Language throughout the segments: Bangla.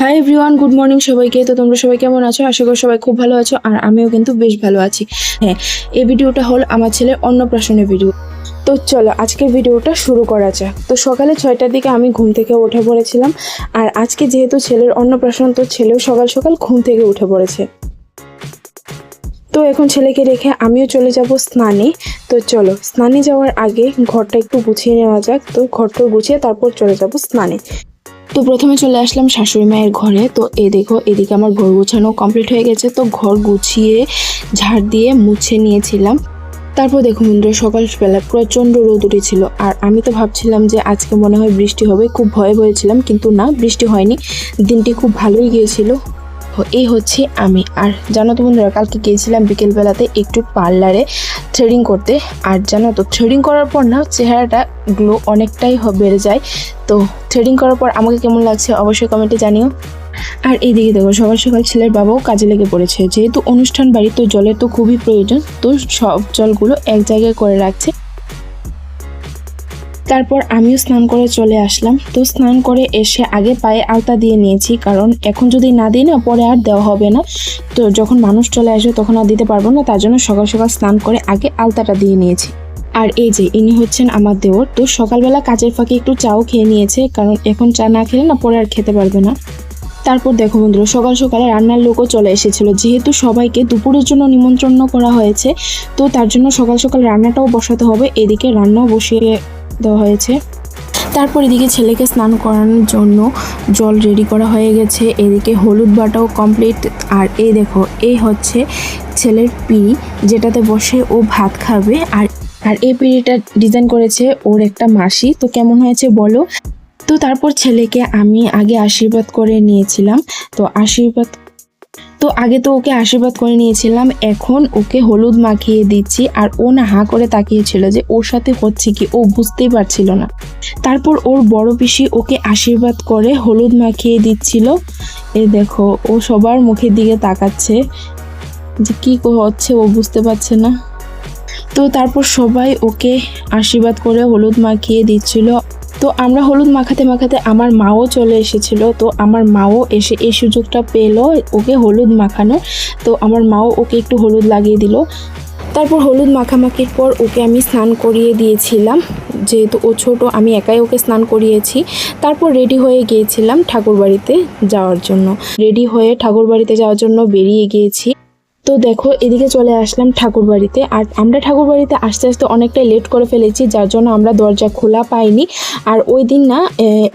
হাই এভরিওয়ান গুড মর্নিং সবাইকে। তো তোমরা সবাই কেমন আছো? আশা করি সবাই খুব ভালো আছো আর আমিও কিন্তু বেশ ভালো আছি। হ্যাঁ এই ভিডিওটা হল আমার ছেলের অন্নপ্রাশনের ভিডিও। তো চলো আজকের ভিডিওটা শুরু করা যাক। তো সকালে ছয়টার দিকে আমি ঘুম থেকে উঠে পড়েছিলাম আর আজকে যেহেতু ছেলের অন্নপ্রাশন, তো ছেলেও সকাল সকাল ঘুম থেকে উঠে পড়েছে। তো এখন ছেলেকে রেখে আমিও চলে যাব স্নানে। তো চলো স্নানে যাওয়ার আগে ঘরটা একটু গুছিয়ে নেওয়া যাক। তো ঘরটা গুছিয়ে তারপর চলে যাব স্নানে। তো প্রথমে চলে আসলাম শাশুড়ি মায়ের ঘরে। তো এ দেখো, এদিকে আমার ঘর গুছানো কমপ্লিট হয়ে গেছে। তো ঘর গুছিয়ে ঝাড় দিয়ে মুছে নিয়েছিলাম। তারপর দেখো বন্ধুরা সকালবেলা প্রচণ্ড রোদ উঠেছিল। আর আমি তো ভাবছিলাম যে আজকে মনে হয় বৃষ্টি হবে। খুব ভয়ে ভয়েছিলাম, কিন্তু না, বৃষ্টি হয়নি। দিনটি খুব ভালোই গিয়েছিল। এই হচ্ছে আমি। আর জানো তো বন্ধুরা, কালকে গিয়েছিলাম বিকেলবেলাতে একটু পার্লারে থ্রেডিং করতে। আর জানো তো, থ্রেডিং করার পর না, চেহারাটা গ্লো অনেকটাই বেড়ে যায়। তো থ্রেডিং করার পর আমাকে কেমন লাগছে অবশ্যই কমেন্টে জানিও। আর এইদিকে দেখো সকাল সকাল ছেলের বাবাও কাজে লেগে পড়েছে। যেহেতু অনুষ্ঠান বাড়ি তো জলের তো খুবই প্রয়োজন, তো সব জলগুলো এক জায়গায় করে রাখছে। তারপর আমিও স্নান করে চলে আসলাম। তো স্নান করে এসে আগে পায়ে আলতা দিয়ে নিয়েছি, কারণ এখন যদি না দিই না, পরে আর দেওয়া হবে না। তো যখন মানুষ চলে আসবে, তখন আর দিতে পারব না, তার জন্য সকাল সকাল স্নান করে আগে আলতাটা দিয়ে নিয়েছি। আর এই যে, ইনি হচ্ছেন আমার দেওর। তো সকালবেলা কাজের ফাঁকে একটু চাও খেয়ে নিয়েছে, কারণ এখন চা না খেলে না, পরে আর খেতে পারবে না। তারপর দেখো বন্ধুরা, সকাল সকালে রান্নার লোকও চলে এসেছিল। যেহেতু সবাইকে দুপুরের জন্য নিমন্ত্রণ করা হয়েছে, তো তার জন্য সকাল সকাল রান্নাটাও বসাতে হবে। এদিকে রান্নাও বসিয়ে দেওয়া হয়েছে। তারপর এদিকে ছেলেকে স্নান করানোর জন্য জল রেডি করা হয়ে গেছে। এদিকে হলুদ বাটাও কমপ্লিট আর এই দেখো, এই হচ্ছে ছেলের পিড়ি, যেটাতে বসে ও ভাত খাবে। আর আর এই পিড়িটা ডিজাইন করেছে ওর একটা মাসি। তো কেমন হয়েছে বলো? তো তারপর ছেলেকে আমি আগে আশীর্বাদ করে নিয়েছিলাম। তো আশীর্বাদ তো আগে তো ওকে আশীর্বাদ করে নিয়েছিলাম, এখন ওকে হলুদ মাখিয়ে দিচ্ছি আর ও না হা করে তাকিয়েছিল যে ওর সাথে হচ্ছে কি, ও বুঝতেই পারছিল না। তারপর ওর বড় পিসি ওকে আশীর্বাদ করে হলুদ মাখিয়ে দিচ্ছিল। এ দেখো, ও সবার মুখের দিকে তাকাচ্ছে। যে কি হচ্ছে, ও বুঝতে পারছে না। তো তারপর সবাই ওকে আশীর্বাদ করে হলুদ মাখিয়ে দিচ্ছিল। তো আমরা হলুদ মাখাতে মাখাতে আমার মাও চলে এসেছিল, তো আমার মাও এসে এই সুযোগটা পেল ওকে হলুদ মাখানো তো আমার মাও ওকে একটু হলুদ লাগিয়ে দিল। তারপর হলুদ মাখামাখির পর ওকে আমি স্নান করিয়ে দিয়েছিলাম। যেহেতু ও ছোট, আমি একাই ওকে স্নান করিয়েছি। তারপর রেডি হয়ে গিয়েছিলাম ঠাকুরবাড়িতে যাওয়ার জন্য। রেডি হয়ে ঠাকুরবাড়িতে যাওয়ার জন্য বেরিয়ে গিয়েছি। তো দেখো, এদিকে চলে আসলাম ঠাকুর বাড়িতে আর আমরা ঠাকুর বাড়িতে আস্তে আস্তে অনেকটাই লেট করে ফেলেছি, যার জন্য আমরা দরজা খোলা পাইনি। আর ওই দিন না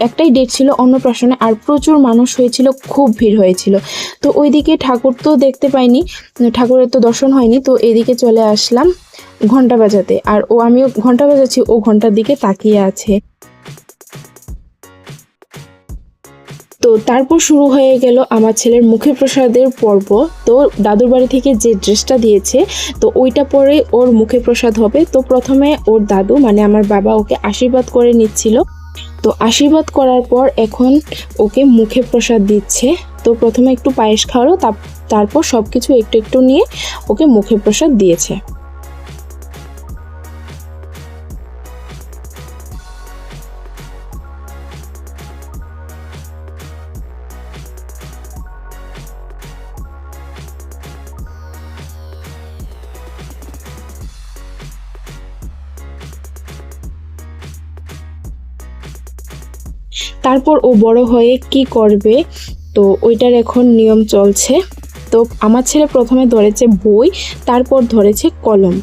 একটাই ডেট ছিল অন্নপ্রাশনে, আর প্রচুর মানুষ হয়েছিল, খুব ভিড় হয়েছিল। তো ওইদিকে ঠাকুর তো দেখতে পাইনি, ঠাকুরের তো দর্শন হয়নি, তো এদিকে চলে আসলাম ঘণ্টা বাজাতে। আর ও, আমিও ঘণ্টা বাজাচ্ছি, ও ঘণ্টার দিকে তাকিয়ে আছে। তো তারপর শুরু হয়ে গেল আমার ছেলের মুখে প্রসাদের পর্ব। তো দাদুর বাড়ি থেকে যে ড্রেসটা দিয়েছে, তো ওইটা পরে ওর মুখে প্রসাদ হবে। তো প্রথমে ওর দাদু মানে আমার বাবা, ওকে আশীর্বাদ করে নিচ্ছিল। তো আশীর্বাদ করার পর এখন ওকে মুখে প্রসাদ দিচ্ছে। তো প্রথমে একটু পায়েস খাওয়ালো তারপর সব কিছু একটু একটু নিয়ে ওকে মুখে প্রসাদ দিয়েছে। তারপর ও বড় হয়ে কি করবে? তো ওইটার এখন নিয়ম চলছে। তো আমার ছেলে প্রথমে ধরেছে বই, তারপর ধরেছে কলম।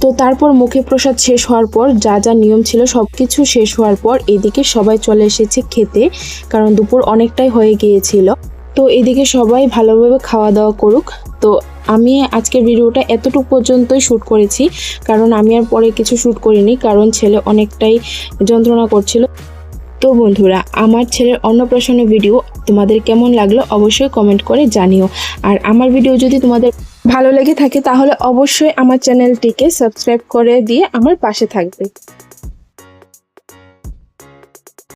তো তারপর মুখে প্রসাদ শেষ হওয়ার পর যা যা নিয়ম ছিল সব কিছু শেষ হওয়ার পর এদিকে সবাই চলে এসেছে খেতে, কারণ দুপুর অনেকটাই হয়ে গিয়েছিল। তো এদিকে সবাই ভালোভাবে খাওয়া দাওয়া করুক। তো আমি আজকের ভিডিওটা এতটুকু পর্যন্তই শ্যুট করেছি, কারণ আমি আর পরে কিছু শ্যুট করিনি, কারণ ছেলে অনেকটাই যন্ত্রণা করছিল। তো বন্ধুরা, আমার ছেলের অন্নপ্রাশনের ভিডিও তোমাদের কেমন লাগল অবশ্যই কমেন্ট করে জানিও। আর আমার ভিডিও যদি তোমাদের ভালো লেগে থাকে, তাহলে অবশ্যই আমার চ্যানেলটিকে সাবস্ক্রাইব করে দিয়ে আমার পাশে থাকবে।